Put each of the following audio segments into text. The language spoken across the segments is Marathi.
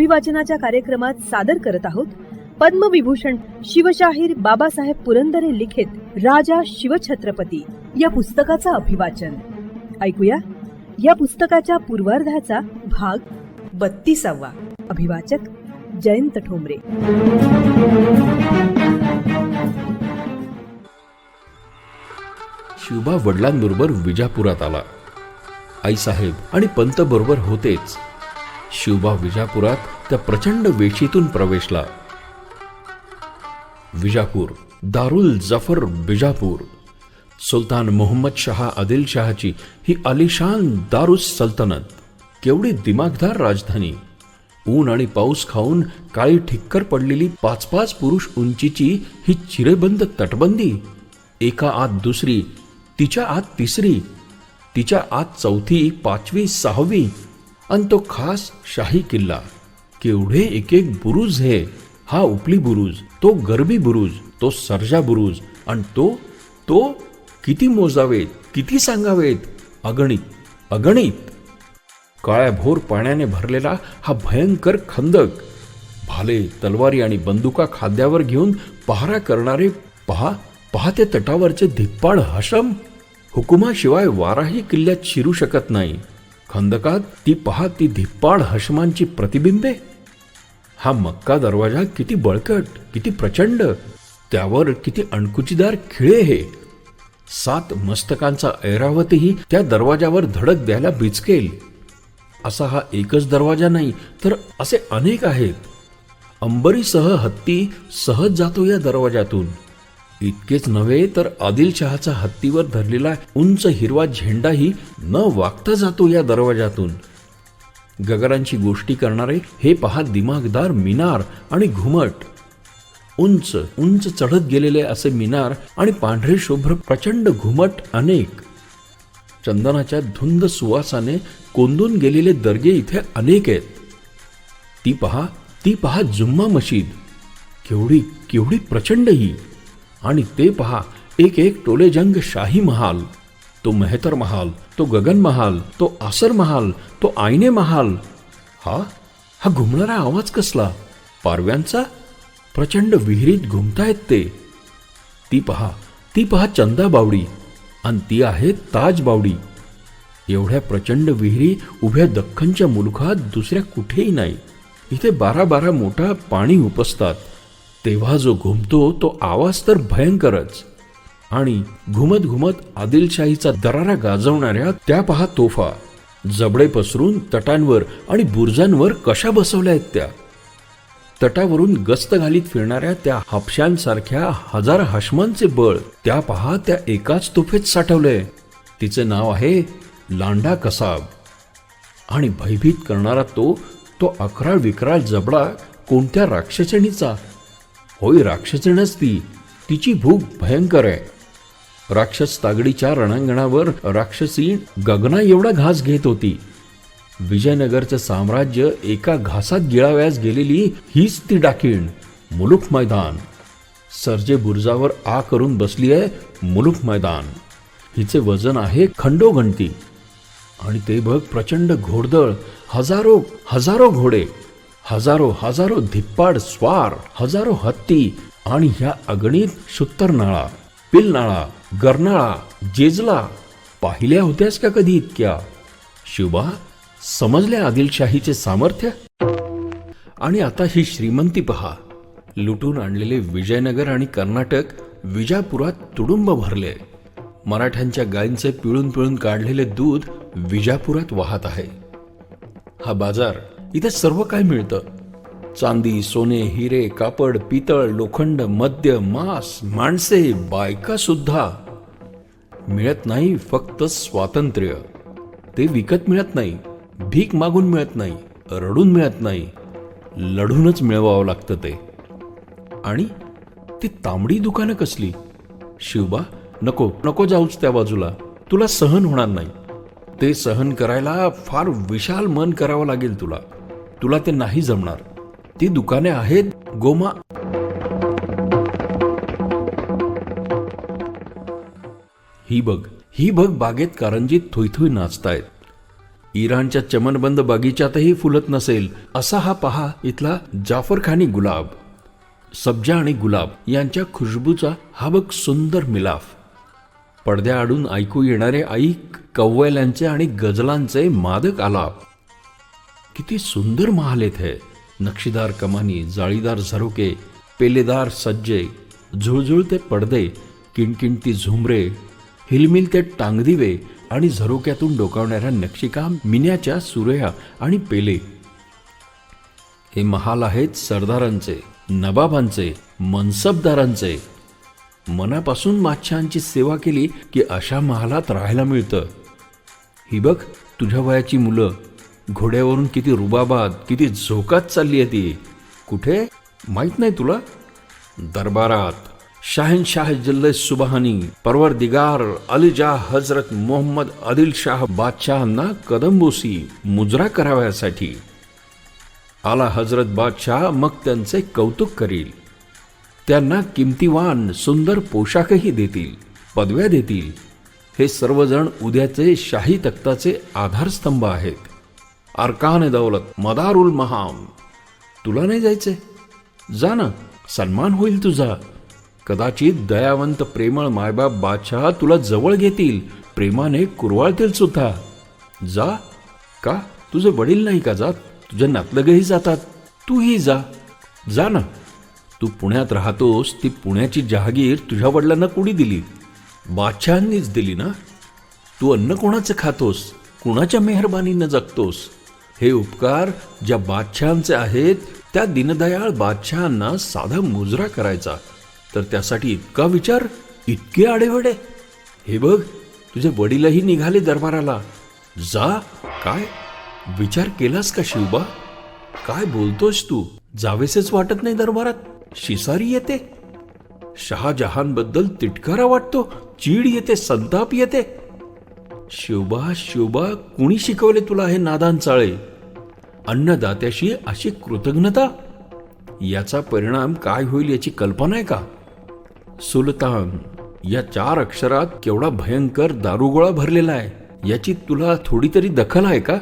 अभिवाचनाच्या कार्यक्रमात सादर करत आहोत. पद्मविभूषण शिवशाहीर बाबासाहेब पुरंदरे लिखित राजा शिवछत्रपती या पुस्तकाचं अभिवाचन. ऐकूया. या पुस्तकाच्या पूर्वार्धाचा भाग बत्तीसावा. अभिवाचक जयंत ठोंबरे. शिवबा वडिलांबरोबर विजापुरात आला. आईसाहेब आणि पंत बरोबर होतेच. शिवबा विजापुरात त्या प्रचंड वेशीतून प्रवेशला. विजापूर दारुल जफर बिजापूर. सुलतान मोहम्मद शहा आदिलशहाची ही आलिशान दारुस सल्तनत. केवढी दिमागदार राजधानी. ऊन आणि पाऊस खाऊन काळी ठिक्कर पडलेली पाच पाच पुरुष उंचीची ही चिरेबंद तटबंदी. एका आत दुसरी तिच्या आत तिसरी तिच्या आत चौथी पाचवी सहावी आणि तो खास शाही किल्ला. केवढे एक एक बुरुज हे. हा उपली बुरुज तो गरबी बुरुज तो सर्जा बुरुज आणि तो तो किती मोजावेत किती सांगावेत? अगणित अगणित. काळ्याभोर पाण्याने भरलेला हा भयंकर खंदक. भाले तलवारी आणि बंदुका खाद्यावर घेऊन पहारा करणारे पहा पहा ते तटावरचे धिप्पाड हशम. हुकुमाशिवाय वाराही किल्ल्यात शिरू शकत नाही. खंदकात ती पहा ती धिप्पाड हशमांची प्रतिबिंबे. हा मक्का दरवाजा किती बळकट किती प्रचंड त्यावर किती अणकुचीदार खिळे हे. सात मस्तकांचा ऐरावतही त्या दरवाजावर धडक द्यायला बिचकेल. असा हा एकच दरवाजा नाही तर असे अनेक आहेत. अंबरीसह हत्ती सहज जातो या दरवाजातून. इतकेच नव्हे तर आदिलशहाचा हत्तीवर धरलेला उंच हिरवा झेंडाही न वागता जातो या दरवाजातून. गगरांची गोष्टी करणारे हे पहा दिमागदार मिनार आणि घुमट. उंच उंच चढत गेलेले असे मिनार आणि पांढरे शुभ्र प्रचंड घुमट अनेक. चंदनाच्या धुंद सुवासाने कोंदून गेलेले दर्गे इथे अनेक आहेत. ती पहा ती पहा जुम्मा मशीद. केवढी केवढी प्रचंड ही! आणि ते पहा एक एक टोलेजंग शाही महाल. तो मेहतर महाल तो गगन महाल तो आसर महाल तो आईने महाल. हा हा घुमणारा आवाज कसला? पारव्यांचा? प्रचंड विहिरीत घुमतायत ते. ती पहा ती पहा चंदा बावडी आणि ती आहे ताज बावडी. एवढ्या प्रचंड विहिरी उभ्या दख्खनच्या मुलखात दुसऱ्या कुठेही नाही. इथे बारा बारा मोठा पाणी उपसतात. तेव्हा जो घुमतो तो आवाज तर भयंकरच. आणि घुमत घुमत आदिलशाहीचा दरारा गाजवणाऱ्या त्या पहा तोफा. जबडे पसरून तटांवर आणि बुर्जांवर कशा बसवल्या आहेत त्या? तटावरून गस्त घालीत फिरणाऱ्या त्या हापशांसारख्या हजार हशमांचे बळ त्या पहा त्या एकाच तोफेत साठवलंय तिचे नाव आहे लांडा कसाब. आणि भयभीत करणारा तो तो अकराळ विकराळ जबडा कोणत्या राक्षसणीचा होय राक्षसणच ती तिची भूक भयंकर आहे. राक्षस तागडीच्या रणांगणावर राक्षसी गगना एवढा घास घेत होती. विजयनगरचं साम्राज्य एका घासात गिळाव्यास गेलेली हीच ती डाकीण मुलुख मैदान. सरजे बुर्जावर आ करून बसली आहे मुलुख मैदान. हिचे वजन आहे खंडोगणती आणि ते बघ प्रचंड घोडदळ हजारो हजारो घोडे. हजारो हजारो धिप्पाड स्वार हजारो हत्ती आणि ह्या अगणित शुत्तरनाळा पिलनाळा गरनाळा जेजला पाहिल्या होत्यास का कधी इतक्या? शिवबा समजल्या आदिलशाहीचे सामर्थ्य? आणि आता ही श्रीमंती पहा. लुटून आणलेले विजयनगर आणि कर्नाटक विजापुरात तुडुंब भरले. मराठ्यांच्या गायींचे पिळून पिळून काढलेले दूध विजापुरात वाहत आहे. हा बाजार इथे सर्व काय मिळतं? चांदी सोने हिरे कापड पितळ लोखंड मद्य मांस माणसे बायका सुद्धा. मिळत नाही फक्त स्वातंत्र्य. ते विकत मिळत नाही भीक मागून मिळत नाही रडून मिळत नाही. लढूनच मिळवावं लागतं ते. आणि ती तांबडी दुकानं कसली? शिवबा नको नको जाऊच त्या बाजूला. तुला सहन होणार नाही. ते सहन करायला फार विशाल मन करावं लागेल तुला. तुला ते नाही जमणार. ती दुकाने आहेत गोमा. ही बघ ही बघ बागेत कारंजीत थोईथोई नाचतायत. इराणच्या चमनबंद बगीच्यातही फुलत नसेल असा हा पहा इथला जाफरखानी गुलाब. सब्जा आणि गुलाब यांच्या खुशबूचा हा बघ सुंदर मिलाफ. पडद्याआडून ऐकू येणारे ऐक कव्वल्यांचे आणि गजलांचे मादक आलाप. किती सुंदर महाल येथे. नक्षीदार कमानी जाळीदार झरोके पेलेदार सज्जे झुळझुळते पडदे किणकिणती झुमरे हिलमिलते टांगदिवे आणि झरोक्यातून डोकावणाऱ्या नक्षीकाम मिन्याच्या सुरया आणि पेले. हे महाल आहेत सरदारांचे नवाबांचे मनसबदारांचे. मनापासून माच्छांची सेवा केली की अशा महालात राहायला मिळतं. ही बघ तुझ्या वयाची मुलं घोड्यावरून किती रुबाबात किती झोकात चालली आहे ती. कुठे? माहीत नाही तुला? दरबारात. शाहनशाह जल्ले सुबहानी परवरदिगार अलीजा हजरत मोहम्मद आदिल शाह बादशहांना कदंबोसी मुजरा कराव्यासाठी. आला हजरत बादशाह मग त्यांचे कौतुक करील. त्यांना किमतीवान सुंदर पोशाखही देतील पदव्या देतील. हे सर्वजण उद्याचे शाही तख्ताचे आधारस्तंभ आहेत. अरकान दौलत मदारुल महाम. तुला नाही जायचे जा ना सन्मान होईल तुझा. कदाचित दयावंत प्रेमळ मायबाप बादशाह तुला जवळ घेतील प्रेमाने कुरवाळतील सुद्धा. जा. का? तुझे वडील नाही का जात? तुझे नातलगही जातात. तूही जा. जा ना. तू पुण्यात राहतोस ती पुण्याची जहागीर तुझ्या वडिलांना कोणी दिली? बादशहांनीच दिली ना? तू अन्न कोणाचं खातोस? कुणाच्या मेहरबानीनं जगतोस? हे उपकार ज्या बादशहांचे आहेत त्या दीनदयाळ बादशहांना साधा मुजरा करायचा. तर त्यासाठी इतका विचार इतके आडेवडे हे बघ तुझे वडीलही निघाले दरबाराला. जा काय? विचार केलास का शिवबा? काय बोलतोस तू? जावेसेच वाटत नाही दरबारात. शिसारी येते. शहाजहानबद्दल तिटकारा वाटतो चीड येते संताप येते. शिवबा शिवबा कुणी शिकवले तुला हे नादान चाळे? अन्नदात्याशी अशी कृतज्ञता? याचा परिणाम काय होईल याची कल्पना आहे का? सुलतान या चार अक्षरात केवढा भयंकर दारुगोळा भरलेला आहे. याची तुला थोडी तरी दखल आहे का?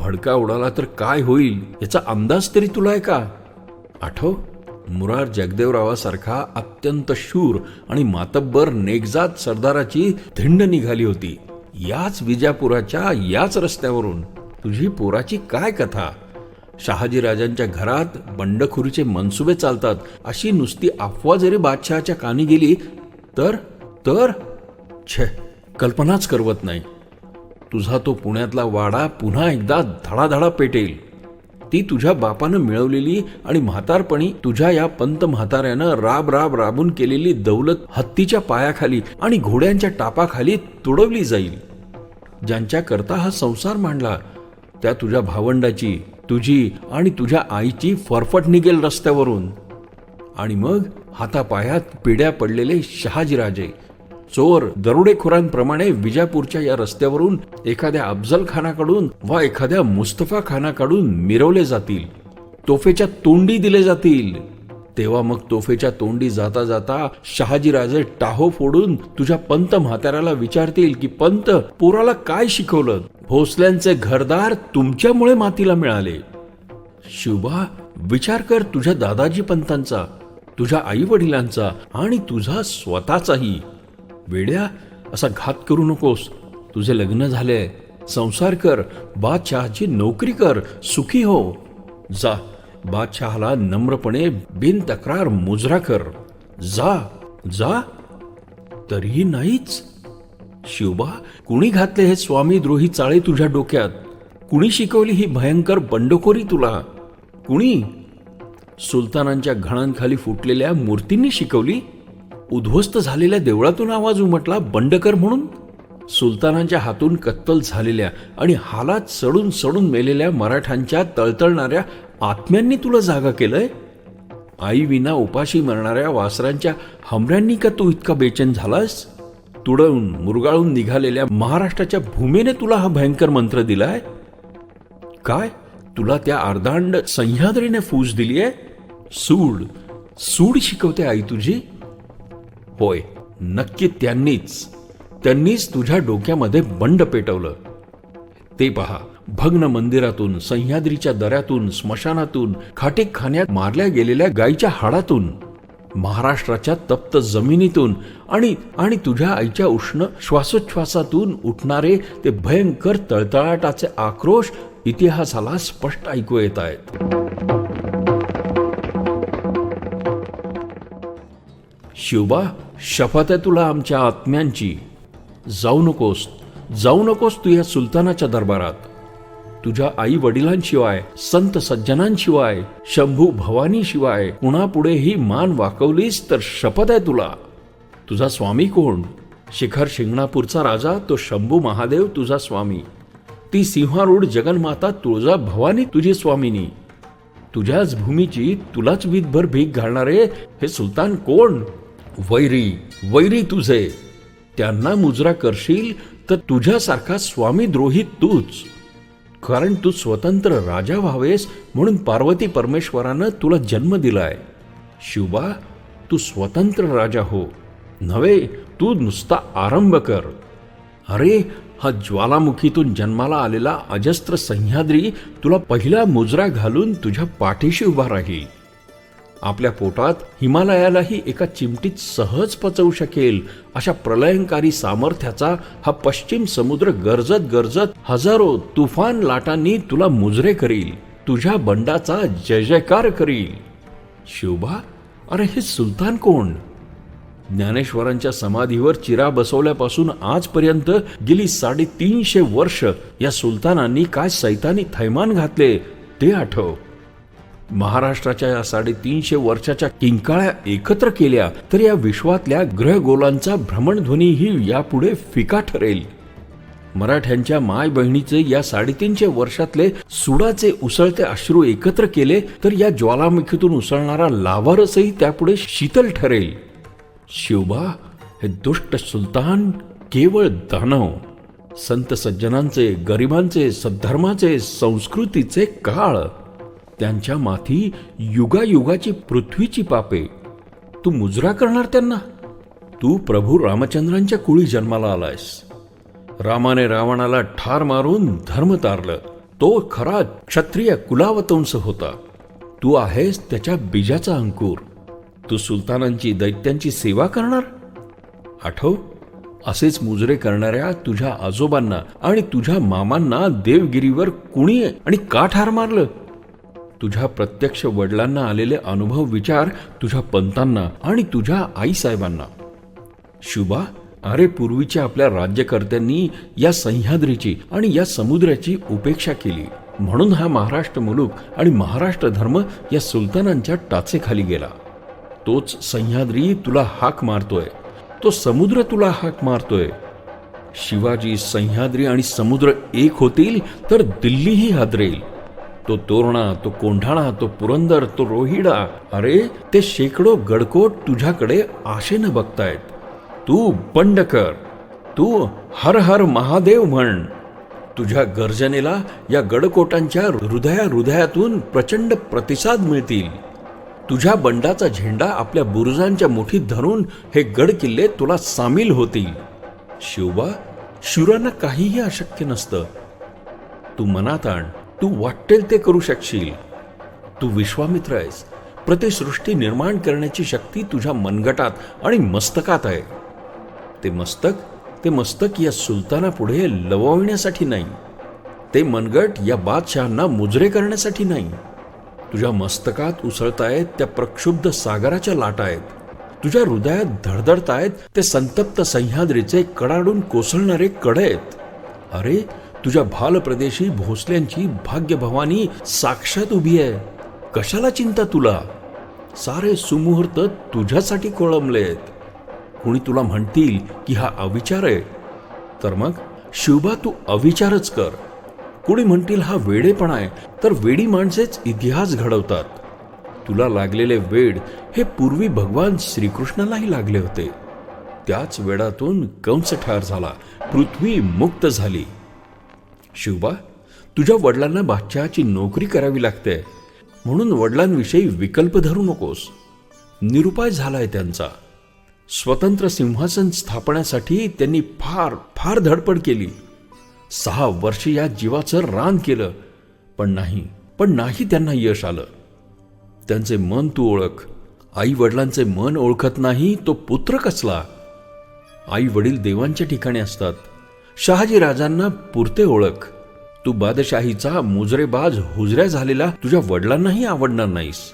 भडका उडाला तर काय होईल याचा अंदाज तरी तुला आहे का? आठव. मुरार जगदेवरावासारखा अत्यंत शूर आणि मातब्बर नेगजात सरदाराची धिंड निघाली होती. याच विजापुराच्या याच रस्त्यावरून तुझी पोराची काय कथा? शहाजीराजांच्या घरात बंडखोरीचे मनसुबे चालतात अशी नुसती अफवा जरी बादशहाच्या कानी गेली तर तर छे कल्पनाच करवत नाही. तुझा तो पुण्यातला वाडा पुन्हा एकदा धडाधडा पेटेल. ती तुझ्या बापानं मिळवलेली आणि म्हातारपणी तुझ्या या पंत म्हाताऱ्यानं राब राब राबून केलेली दौलत हत्तीच्या पायाखाली आणि घोड्यांच्या टापाखाली तुडवली जाईल. ज्यांच्या करता हा संसार मांडला त्या तुझ्या भावंडाची तुझी आणि तुझ्या आईची फरफट निघेल रस्त्यावरून. आणि मग हातापायात पिढ्या पडलेले शहाजीराजे चोर दरोडेखोरांप्रमाणे विजापूरच्या या रस्त्यावरून एखाद्या अफजल खानाकडून वा एखाद्या मुस्तफा खानाकडून मिरवले जातील. तोफेच्या तोंडी दिले जातील. तेव्हा मग तोफेच्या तोंडी जाता जाता शहाजीराजे टाहो फोडून तुझ्या पंत म्हाताऱ्याला विचारतील की पंत पोराला काय शिकवलं? भोसल्यांचे घरदार तुमच्यामुळे मातीला मिळाले. शिवबा विचार कर तुझ्या दादाजी पंतांचा तुझ्या आई वडिलांचा आणि तुझा स्वतःचाही. वेड्या असा घात करू नकोस. तुझे लग्न झाले. संसार कर. बादशहाची नोकरी कर. सुखी हो. जा. बादशहाला नम्रपणे बिन तक्रार मुजरा कर. जा. जा. तरीही नाहीच. शिवबा कुणी घातले हे स्वामी द्रोही चाळे तुझ्या डोक्यात? कुणी शिकवली ही भयंकर बंडखोरी तुला? कुणी? सुलतानांच्या घणांखाली फुटलेल्या मूर्तींनी शिकवली? उद्ध्वस्त झालेल्या देवळातून आवाज उमटला बंडकर म्हणून. सुलतानांच्या हातून कत्तल झालेल्या आणि हालात सडून सडून मेलेल्या मराठ्यांच्या तळतळणाऱ्या आत्म्यांनी तुला जागा केलंय? आई विना उपाशी मरणाऱ्या वासरांच्या हमऱ्यांनी का तू इतका बेचैन झालास? तुडवून मुरगाळून निघालेल्या महाराष्ट्राच्या भूमीने तुला हा भयंकर मंत्र दिलाय? काय? तुला त्या अर्धांड सह्याद्रीने फूस दिली आहे सूड सूड शिकवते आई तुझी? होय नक्की त्यांनीच त्यांनीच तुझ्या डोक्यामध्ये बंड पेटवलं. ते पहा भग्न मंदिरातून सह्याद्रीच्या दऱ्यातून स्मशानातून खाटीखान्यात मारल्या गेलेल्या गायीच्या हाडातून महाराष्ट्राच्या तप्त जमिनीतून आणि आणि तुझ्या आईच्या उष्ण श्वासोच्छ्वासातून उठणारे ते भयंकर तळतळाटाचे आक्रोश इतिहासाला स्पष्ट ऐकू येत आहेत. शिवबा शपथ आहे तुला आमच्या आत्म्यांची. जाऊ नकोस जाऊ नकोस तू या सुलतानाच्या दरबारात. तुझ्या आई वडिलांशिवाय संत सज्जनांशिवाय शंभू भवानीशिवाय कुणापुढे कुणापुढेही मान वाकवलीस तर शपथ आहे तुला. तुझा स्वामी कोण? शिखर शिंगणापूरचा राजा तो शंभू महादेव तुझा स्वामी. ती सिंहारूढ जगन्माता तुळजा भवानी तुझी स्वामिनी. तुझ्याच भूमीची तुलाच वीतभर भीक घालणारे हे सुलतान कोण? वैरी वैरी तुझे. त्यांना मुजरा करशील तर तुझ्यासारखा स्वामी द्रोही तूच. कारण तू स्वतंत्र राजा व्हावेस म्हणून पार्वती परमेश्वरानं तुला जन्म दिलाय. शिवबा तू स्वतंत्र राजा हो. नव्हे तू नुसता आरंभ कर. अरे हा ज्वालामुखीतून जन्माला आलेला अजस्त्र सह्याद्री तुला पहिला मुजरा घालून तुझ्या पाठीशी उभा राहील. आपल्या पोटात हिमालयालाही एका चिमटीत सहज पचवू शकेल अशा प्रलयंकारी सामर्थ्याचा हा पश्चिम समुद्र गरजत गरजत हजारो तुफान लाटांनी तुला मुजरे करील तुझ्या बंडाचा जय जयकार करील. शिवबा अरे हे सुलतान कोण? ज्ञानेश्वरांच्या समाधीवर चिरा बसवल्यापासून आजपर्यंत गेली साडेतीनशे वर्ष या सुलतानांनी काय सैतानी थैमान घातले ते आठव. महाराष्ट्राच्या या साडेतीनशे वर्षाच्या किंकाळ्या एकत्र केल्या तर या विश्वातल्या ग्रहगोलांचा भ्रमणध्वनीही यापुढे फिका ठरेल. मराठ्यांच्या माय बहिणीचे या साडेतीनशे वर्षातले सुडाचे उसळते अश्रू एकत्र केले तर या ज्वालामुखीतून उसळणारा लावारसही त्यापुढे शीतल ठरेल. शिवबा हे दुष्ट सुलतान केवळ दानव. संत सज्जनांचे गरिबांचे सद्धर्माचे संस्कृतीचे काळ. त्यांच्या माथी युगायुगाची पृथ्वीची पापे. तू मुजरा करणार त्यांना? तू प्रभू रामचंद्रांच्या कुळी जन्माला आलायस. रामाने रावणाला ठार मारून धर्म तारलं. तो खरा क्षत्रिय कुलावतंस होता. तू आहेस त्याच्या बीजाचा अंकुर. तू सुलतानांची दैत्यांची सेवा करणार? आठव असेच मुजरे करणाऱ्या तुझ्या आजोबांना आणि तुझ्या मामांना देवगिरीवर कुणी आणि का ठार मारलं? तुझ्या प्रत्यक्ष वडिलांना आलेले अनुभव विचार तुझ्या पंतांना आणि तुझ्या आईसाहेबांना. शुभा अरे पूर्वीच्या आपल्या राज्यकर्त्यांनी या सह्याद्रीची आणि या समुद्राची उपेक्षा केली. म्हणून हा महाराष्ट्र मुलूक आणि महाराष्ट्र धर्म या सुलतानांच्या टाचेखाली गेला. तोच सह्याद्री तुला हाक मारतोय. तो समुद्र तुला हाक मारतोय. शिवाजी सह्याद्री आणि समुद्र एक होतील तर दिल्लीही हादरेल. तो तोरणा तो कोंढाणा तो पुरंदर तो रोहिडा. अरे ते शेकडो गडकोट तुझ्याकडे आशेनं बघतायत. तू बंड कर तू हर हर महादेव म्हण. तुझ्या गर्जनेला या गडकोटांच्या हृदया हृदयातून प्रचंड प्रतिसाद मिळतील. तुझ्या बंडाचा झेंडा आपल्या बुरुजांच्या मुठीत धरून हे गड किल्ले तुला सामील होतील. शिवबा शुरांना काहीही अशक्य नसतं. तू मनात आण तू वाटेल ते करू शकशील. तू विश्वामित्र आहेस. प्रतिसृष्टी निर्माण करण्याची शक्ती तुझ्या मनगटात आणि मस्तकात आहे. ते मस्तक ते मस्तक या सुलतानापुढे लवविण्यासाठी नाही. ते मनगट या बादशहांना मुजरे करण्यासाठी नाही. तुझ्या मस्तकात उसळतायत त्या प्रक्षुब्ध सागराच्या लाटा आहेत तुझ्या हृदयात धडधडतायत ते संतप्त सह्याद्रीचे कडाडून कोसळणारे कडे आहेत. अरे तुझ्या भाल प्रदेशी भोसल्यांची भाग्यभवानी साक्षात उभी आहे. कशाला चिंता तुला? सारे सुमुहूर्त तुझ्यासाठी कोळंबलेत. कुणी तुला म्हणतील की हा अविचार आहे? तर मग शिवबा तू अविचारच कर. कुणी म्हणतील हा वेडेपणा आहे? तर वेडी माणसेच इतिहास घडवतात. तुला लागलेले वेड हे पूर्वी भगवान श्रीकृष्णालाही लागले होते. त्याच वेडातून कंस ठार झाला. पृथ्वी मुक्त झाली. शिवबा तुझ्या वडिलांना बादशहाची नोकरी करावी लागते. म्हणून वडिलांविषयी विकल्प धरू नकोस. निरुपाय झालाय त्यांचा. स्वतंत्र सिंहासन स्थापण्यासाठी त्यांनी फार फार धडपड केली. सहा वर्ष या जीवाचं रान केलं पण नाही पण नाही त्यांना यश आलं. त्यांचे मन तू ओळख. आई वडिलांचे मन ओळखत नाही तो पुत्र कसला? आई वडील देवांच्या ठिकाणी असतात. शहाजी राजांना पुरते ओळख. तू बादशाहीचा मुजरेबाज हुजऱ्या झालेला तुझ्या वडिलांनाही आवडणार नाहीस.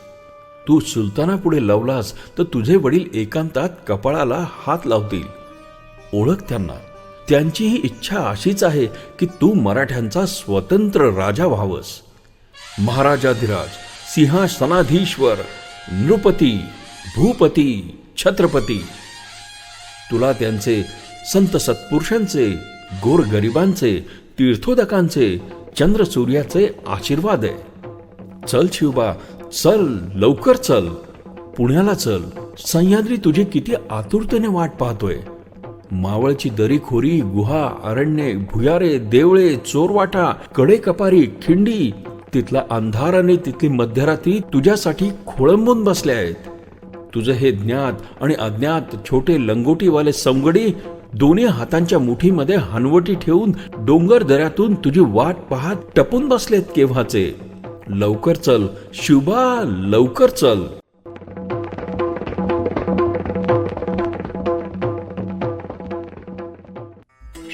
तू सुलतानापुढे लवलास तर तुझे वडील एकांतात कपाळाला हात लावतील. ओळख त्यांना. त्यांचीही इच्छा अशीच आहे की तू मराठ्यांचा स्वतंत्र राजा व्हावस. महाराजाधिराज सिंहासनाधीश्वर नृपती भूपती छत्रपती. तुला त्यांचे संत सत्पुरुषांचे गोरगरिबांचे तीर्थोदकांचे चंद्रसूर्याचे आशीर्वाद आहे. चल शिवबा चल लवकर चल. पुण्याला चल. सह्याद्री तुझी किती आतुरतेने वाट पाहतोय. मावळची दरीखोरी गुहा अरण्ये भुयारे देवळे चोरवाटा कडेकपारी खिंडी तिथला अंधार आणि तिथली मध्यरात्री तुझ्यासाठी खोळंबून बसले आहेत. तुझं हे ज्ञात आणि अज्ञात छोटे लंगोटीवाले संगडी दोन्ही हातांच्या मुठीमध्ये हनवटी ठेवून डोंगर दऱ्यातून तुझी वाट पाहत टपून बसलेत केव्हाचे? लवकर चल शिवबा लवकर चल.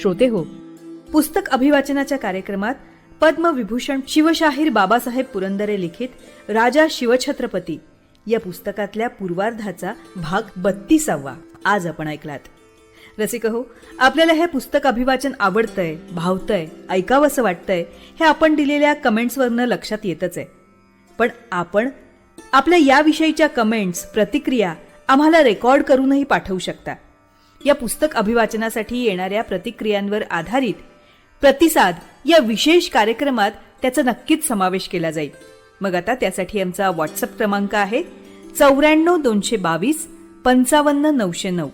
श्रोते हो पुस्तक अभिवाचनाच्या कार्यक्रमात पद्मविभूषण शिवशाहीर बाबासाहेब पुरंदरे लिखित राजा शिवछत्रपती या पुस्तकातल्या पूर्वार्धाचा भाग बत्तीसावा. आज आपण ऐकलात. रसिक हो आपल्याला हे पुस्तक अभिवाचन आवडतंय भावतंय ऐकावंसं वाटतंय हे आपण दिलेल्या कमेंट्सवरनं लक्षात येतच आहे. पण आपण आपल्या याविषयीच्या कमेंट्स प्रतिक्रिया आम्हाला रेकॉर्ड करूनही पाठवू शकता. या पुस्तक अभिवाचनासाठी येणाऱ्या प्रतिक्रियांवर आधारित प्रतिसाद या विशेष कार्यक्रमात त्याचा नक्कीच समावेश केला जाईल. मग आता त्यासाठी आमचा व्हॉट्सअप क्रमांक आहे चौऱ्याण्णव दोनशे बावीस पंचावन्न नऊशे नऊ.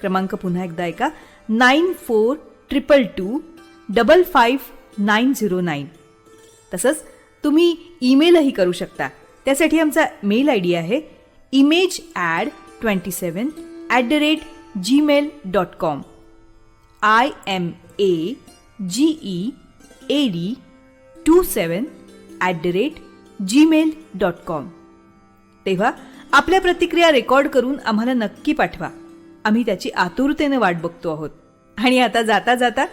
क्रमांक पुन्हा एकदा ऐका. Nine four triple two double five nine zero nine. तसंच तुम्ही ईमेलही करू शकता. त्यासाठी आमचा मेल आय डी आहे image ad twenty seven at the rate Gmail dot com I M A G E A D two seven at the rate Gmail dot com तेव्हा आपल्या प्रतिक्रिया रेकॉर्ड करून आम्हाला नक्की पाठवा. आम्ही त्याची आतुरतेने वाट बघतो आहोत. आणि आता जाता जाता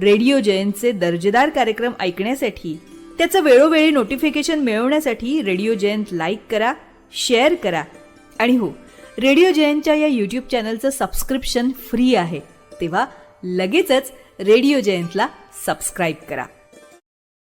रेडिओ जयंतचे दर्जेदार कार्यक्रम ऐकण्यासाठी त्याचं वेळोवेळी नोटिफिकेशन मिळवण्यासाठी रेडिओ जयंत लाईक करा शेअर करा. आणि हो रेडिओ जयंतच्या या यूट्यूब चॅनलचं सबस्क्रिप्शन फ्री आहे. तेव्हा लगेचच रेडिओ जयंतला सबस्क्राईब करा.